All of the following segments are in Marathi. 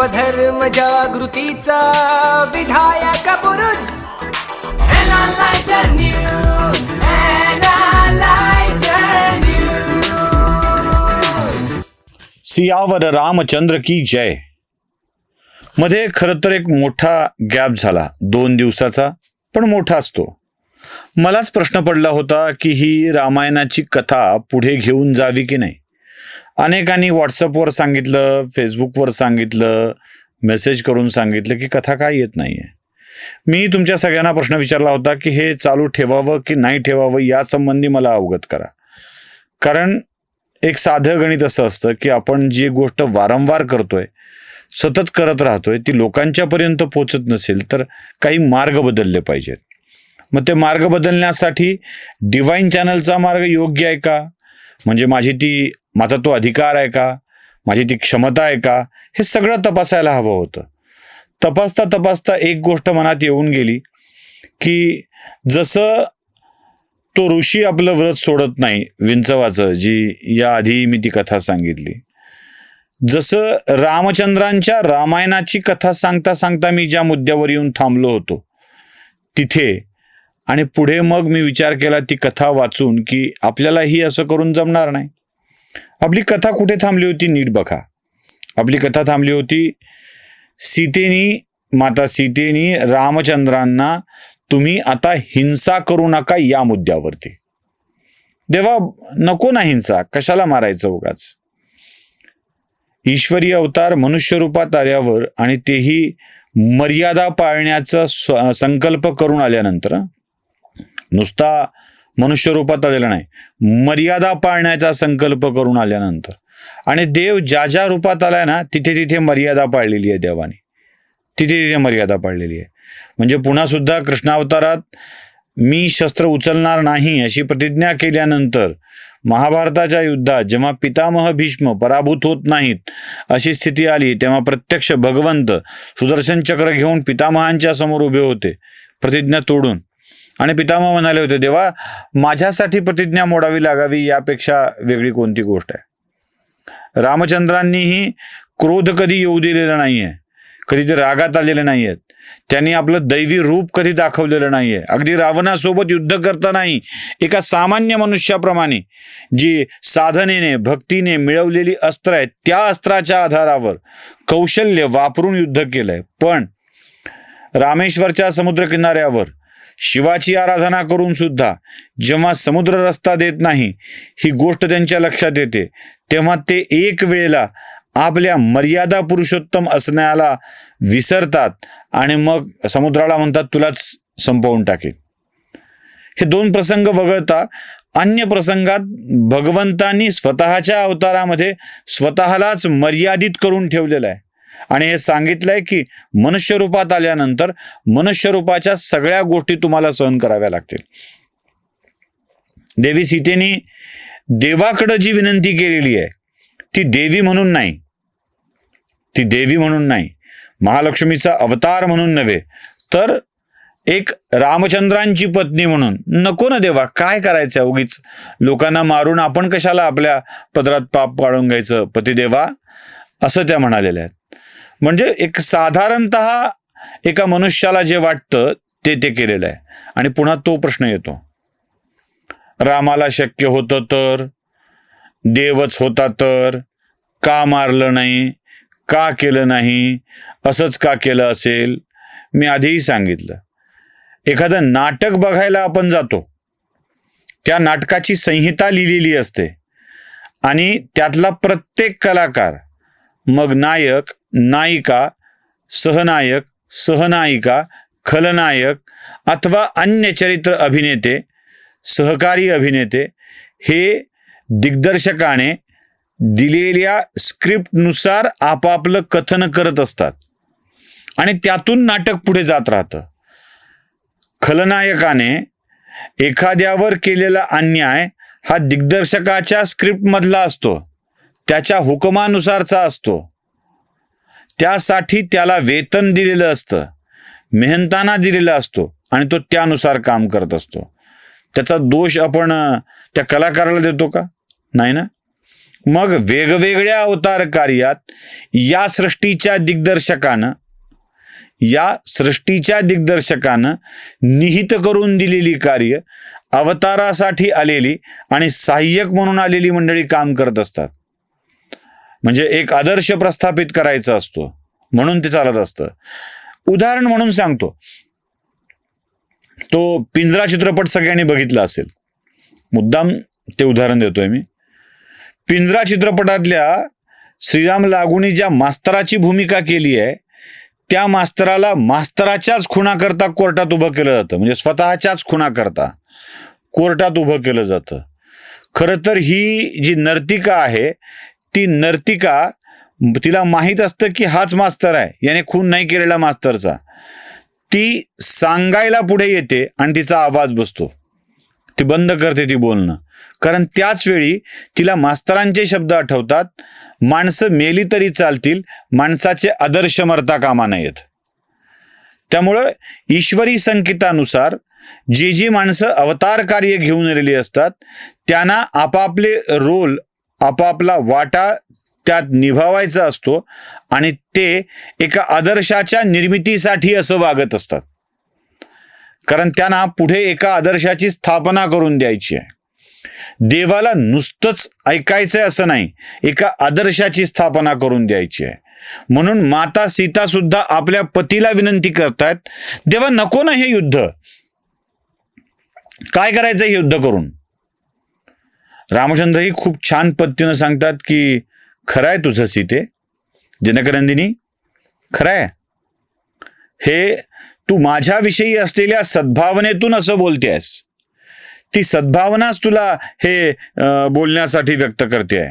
स्वधर्म जागृतीचा विधायक News. सियावर रामचंद्र की जय. मध्ये खरं तर एक मोठा गॅप झाला दोन दिवसाचा पण मोठा असतो. मलाच प्रश्न पडला होता की ही रामायणाची कथा पुढे घेऊन जावी की नाही? अनेकांनी व्हॉट्सअपवर सांगितलं फेसबुकवर सांगितलं मेसेज करून सांगितलं की कथा काय येत नाही आहे मी तुमच्या सगळ्यांना प्रश्न विचारला होता की हे चालू ठेवावं की नाही ठेवावं यासंबंधी मला अवगत करा. कारण एक साधं गणित असं असतं की आपण जी गोष्ट वारंवार करतोय सतत करत राहतोय ती लोकांच्यापर्यंत पोचत नसेल तर काही मार्ग बदलले पाहिजेत. मग ते मार्ग बदलण्यासाठी डिवाईन चॅनलचा मार्ग योग्य आहे का? म्हणजे माझी ती माझा तो अधिकार आहे का? माझी ती क्षमता आहे का? हे सगळं तपासायला हवं होतं. तपासता तपासता एक गोष्ट मनात येऊन गेली की जसं तो ऋषी आपलं व्रत सोडत नाही विंचवाचं जी याआधी मी ती कथा सांगितली. जसं रामचंद्रांच्या रामायणाची कथा सांगता सांगता मी ज्या मुद्द्यावर येऊन थांबलो होतो तिथे आणि पुढे मग मी विचार केला ती कथा वाचून की आपल्यालाही असं करून जमणार नाही. आपली कथा कुठे थांबली होती नीट बघा. आपली कथा थांबली होती सीतेनी माता सीतेनी रामचंद्रांना तुम्ही आता हिंसा करू नका या मुद्द्यावरती. देवा नको ना हिंसा कशाला मारायचं उगाच? ईश्वरी अवतार मनुष्य रूपात आल्यावर आणि तेही मर्यादा पाळण्याचा संकल्प करून आल्यानंतर नुसता मनुष्य रूपात आलेला नाही. मर्यादा पाळण्याचा संकल्प करून आल्यानंतर. आणि देव ज्या ज्या रूपात आलाय ना तिथे तिथे मर्यादा पाळलेली आहे देवाने. तिथे तिथे मर्यादा पाळलेली आहे. म्हणजे पुन्हा सुद्धा कृष्णावतारात मी शस्त्र उचलणार नाही अशी प्रतिज्ञा केल्यानंतर महाभारताच्या युद्धात जेव्हा पितामह भीष्म पराभूत होत नाहीत अशी स्थिती आली तेव्हा प्रत्यक्ष भगवंत सुदर्शन चक्र घेऊन पितामहांच्या समोर उभे होते प्रतिज्ञा तोडून. आणि पितामह म्हणाले होते देवा माझ्यासाठी प्रतिज्ञा मोडावी लागावी यापेक्षा वेगळी कोणती गोष्ट आहे? रामचंद्रांनीही क्रोध कधी येऊ दिलेला नाहीये कधी ते रागात आलेले नाही आहेत त्यांनी आपलं दैवी रूप कधी दाखवलेलं नाहीये. अगदी रावणासोबत युद्ध करतानाही एका सामान्य मनुष्याप्रमाणे जी साधनेने भक्तीने मिळवलेली अस्त्र आहेत त्या अस्त्राच्या आधारावर कौशल्य वापरून युद्ध केलंय. पण रामेश्वरच्या समुद्रकिनाऱ्यावर शिवाची आराधना करून सुद्धा जेव्हा समुद्र रस्ता देत नाही ही गोष्ट त्यांच्या लक्षात येते. तेव्हा ते एक वेळेला आपल्या मर्यादा पुरुषोत्तम असण्याला विसरतात आणि मग समुद्राला म्हणतात तुलाच संपवून टाकेल हे दोन प्रसंग वगळता अन्य प्रसंगात भगवंतांनी स्वतःच्या अवतारामध्ये स्वतःलाच मर्यादित करून ठेवलेलं आहे. आणि हे सांगितलंय की मनुष्य रूपात आल्यानंतर मनुष्य रूपाच्या सगळ्या गोष्टी तुम्हाला सहन कराव्या लागतील. देवी सीतेने देवाकडं जी विनंती केलेली आहे ती देवी म्हणून नाही. ती देवी म्हणून नाही. महालक्ष्मीचा अवतार म्हणून नव्हे तर एक रामचंद्रांची पत्नी म्हणून. नको ना देवा काय करायचं उगीच? लोकांना मारून आपण कशाला आपल्या पदरात पाप पाडून घ्यायचं? पतिदेवा असं त्या म्हणालेल्या आहेत. म्हणजे एक साधारणत एका मनुष्याला जे वाटतं ते ते केलेलं आहे. आणि पुन्हा तो प्रश्न येतो. रामाला शक्य होतं तर? देवच होता तर? का मारलं नाही? का केलं नाही? असंच का केलं असेल? मी आधीही सांगितलं. एखादं नाटक बघायला आपण जातो. त्या नाटकाची संहिता लिहिलेली असते. आणि त्यातला प्रत्येक कलाकार मग नायक नायिका सहनायक सहनायिका खलनायक अथवा अन्य चरित्र अभिनेते सहकारी अभिनेते हे दिग्दर्शकाने दिलेल्या स्क्रिप्टनुसार आपापलं कथन करत असतात. आणि त्यातून नाटक पुढे जात राहतं. खलनायकाने एखाद्यावर केलेला अन्याय हा दिग्दर्शकाच्या स्क्रिप्टमधला असतो. त्याच्या हुकमानुसारचा असतो. त्यासाठी त्याला वेतन दिलेलं असतं. मेहनताना दिलेला असतो आणि तो त्यानुसार काम करत असतो. त्याचा दोष आपण त्या कलाकाराला देतो का? नाही ना? मग वेगवेगळ्या अवतार कार्यात या सृष्टीच्या दिग्दर्शकानं या सृष्टीच्या दिग्दर्शकानं निहित करून दिलेली कार्य अवतारासाठी आलेली आणि सहाय्यक म्हणून आलेली मंडळी काम करत असतात. म्हणजे एक आदर्श प्रस्थापित करायचा असतो म्हणून ते चालत असतं. उदाहरण म्हणून सांगतो. तो पिंजरा चित्रपट सगळ्यांनी बघितला असेल. मुद्दाम ते उदाहरण देतोय मी. पिंजरा चित्रपटातल्या श्रीराम लागूनी ज्या मास्तराची भूमिका केली आहे त्या मास्तराला मास्तराच्याच खुणाकरता कोर्टात उभं केलं जातं. म्हणजे स्वतःच्याच खुणाकरता कोर्टात उभं केलं जातं. खरं तर ही जी नर्तिका आहे ती नर्तिका तिला माहीत असतं की हाच मास्तर आहे. याने खून नाही केलेला मास्तरचा. ती सांगायला पुढे येते आणि तिचा आवाज बसतो. ती बंद करते ती बोलणं. कारण त्याच वेळी तिला मास्तरांचे शब्द आठवतात माणसं मेली तरी चालतील माणसाचे आदर्श मरता कामा नयेत. त्यामुळं ईश्वरी संकेतानुसार जी जी माणसं अवतार कार्य घेऊन आलेली असतात त्यांना आपापले रोल आपापला वाटा त्यात निभावायचा असतो आणि ते एका आदर्शाच्या निर्मितीसाठी असं वागत असतात. कारण त्यांना पुढे एका आदर्शाची स्थापना करून द्यायची आहे. देवाला नुसतंच ऐकायचंय असं नाही एका आदर्शाची स्थापना करून द्यायची आहे. म्हणून माता सीता सुद्धा आपल्या पतीला विनंती करतायत देवा नको ना हे युद्ध. काय करायचं हे युद्ध करून? रामचंद्रही खूप छान पद्धतीनं सांगतात की खरं आहे तुझं सीते. जनकनंदिनी खरं आहे हे तू माझ्याविषयी असलेल्या सद्भावनेतून असं बोलतेस ती सद्भावनाच तुला हे बोलण्यासाठी व्यक्त करते आहे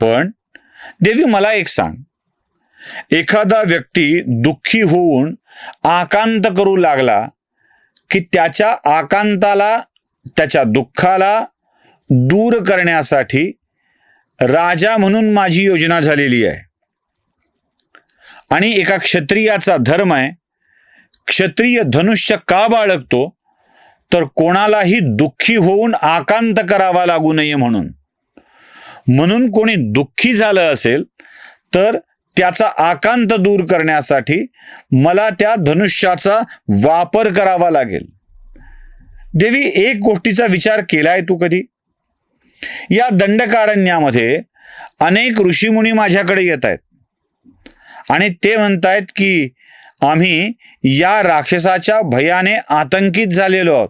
पण देवी मला एक सांग. एखादा व्यक्ती दुःखी होऊन आकांत करू लागला की त्याच्या आकांताला त्याच्या दुःखाला दूर करण्यासाठी राजा म्हणून माझी योजना झालेली आहे. आणि एका क्षत्रियाचा धर्म आहे. क्षत्रिय धनुष्य का बाळगतो? तर कोणालाही दुःखी होऊन आकांत करावा लागू नये म्हणून. म्हणून कोणी दुःखी झालं असेल तर त्याचा आकांत दूर करण्यासाठी मला त्या धनुष्याचा वापर करावा लागेल. देवी एक गोष्टीचा विचार केलाय तू कधी? या दंडकारण्यामध्ये अनेक ऋषीमुनी माझ्याकडे येत आहेत आणि ते म्हणतायत की आम्ही या राक्षसाच्या भयाने आतंकित झालेलो आहोत.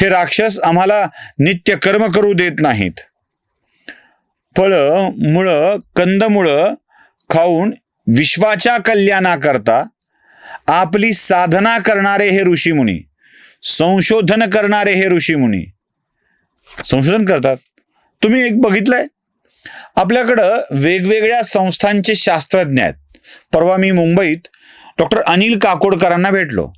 हे राक्षस आम्हाला नित्य कर्म करू देत नाहीत. फळं मुळं कंदमुळं खाऊन विश्वाच्या कल्याणाकरता आपली साधना करणारे हे ऋषीमुनी संशोधन करणारे हे ऋषीमुनी संशोधन करतात. तुम्ही एक बघितलंय? आपल्याकडं वेगवेगळ्या संस्थांचे शास्त्रज्ञ आहेत. परवा मी मुंबईत डॉक्टर अनिल काकोडकरांना भेटलो.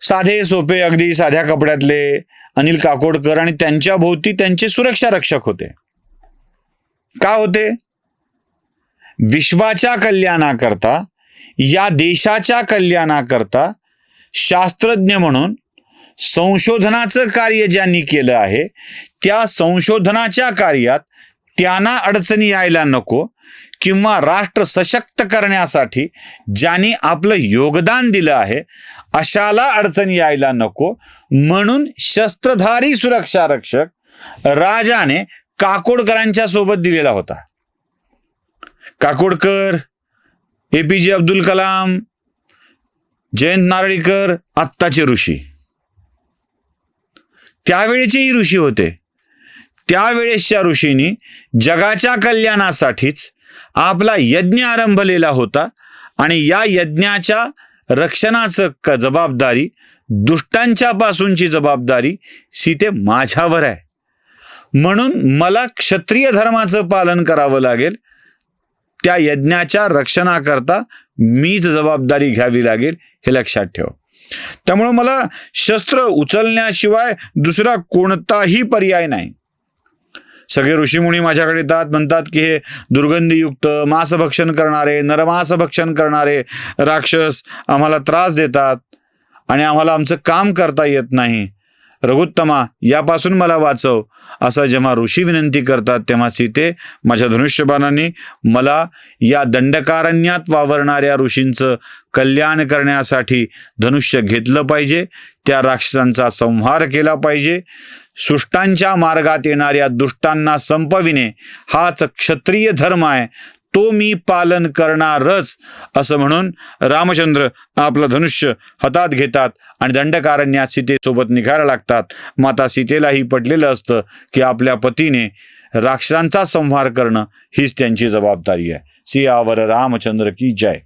साधे सोपे अगदी साध्या कपड्यातले अनिल काकोडकर आणि त्यांच्या भोवती त्यांचे सुरक्षा रक्षक होते. का होते? विश्वाच्या कल्याणाकरता या देशाच्या कल्याणाकरता शास्त्रज्ञ म्हणून संशोधनाचं कार्य ज्यांनी केलं आहे त्या संशोधनाच्या कार्यात त्यांना अडचणी यायला नको किंवा राष्ट्र सशक्त करण्यासाठी ज्यांनी आपलं योगदान दिलं आहे अशाला अडचणी यायला नको. म्हणून शस्त्रधारी सुरक्षा रक्षक राजाने काकोडकरांच्या सोबत दिलेला होता. काकोडकर ए पी जे अब्दुल कलाम जयंत नारळीकर आत्ताचे ऋषी. त्यावेळेचेही ऋषी होते. त्यावेळेसच्या ऋषींनी जगाच्या कल्याणासाठीच आपला यज्ञ आरंभलेला होता आणि या यज्ञाच्या रक्षणाचं क जबाबदारी दुष्टांच्या पासूनची जबाबदारी सीते माझ्यावर आहे. म्हणून मला क्षत्रिय धर्माचं पालन करावं लागेल. त्या यज्ञाच्या रक्षणाकरता मीच जबाबदारी घ्यावी लागेल हे लक्षात ठेवा. त्यामुळं मला शस्त्र उचलण्याशिवाय दुसरा कोणताही पर्याय नाही. सगळे ऋषीमुनी माझ्याकडे येतात म्हणतात की हे दुर्गंधीयुक्त मांसभक्षण करणारे नरमांसभक्षण करणारे राक्षस आम्हाला त्रास देतात आणि आम्हाला आमचं काम करता येत नाही. रघुत्तमा यापासून मला वाचव असा जेव्हा ऋषी विनंती करतात तेव्हा सीते माझ्या धनुष्यबाणांनी मला या दंडकारण्यात वावरणाऱ्या ऋषींचं कल्याण करण्यासाठी धनुष्य घेतलं पाहिजे त्या राक्षसांचा संहार केला पाहिजे. सुष्टांच्या मार्गात येणाऱ्या दुष्टांना संपविणे हाच क्षत्रिय धर्म आहे. तो मी पालन करणारच असं म्हणून रामचंद्र आपलं धनुष्य हातात घेतात आणि दंडकारण्यात सीतेसोबत निघायला लागतात. माता सीतेलाही पटलेलं असतं की आपल्या पतीने राक्षसांचा संहार करणं हीच त्यांची जबाबदारी आहे. सियावर रामचंद्र की जय?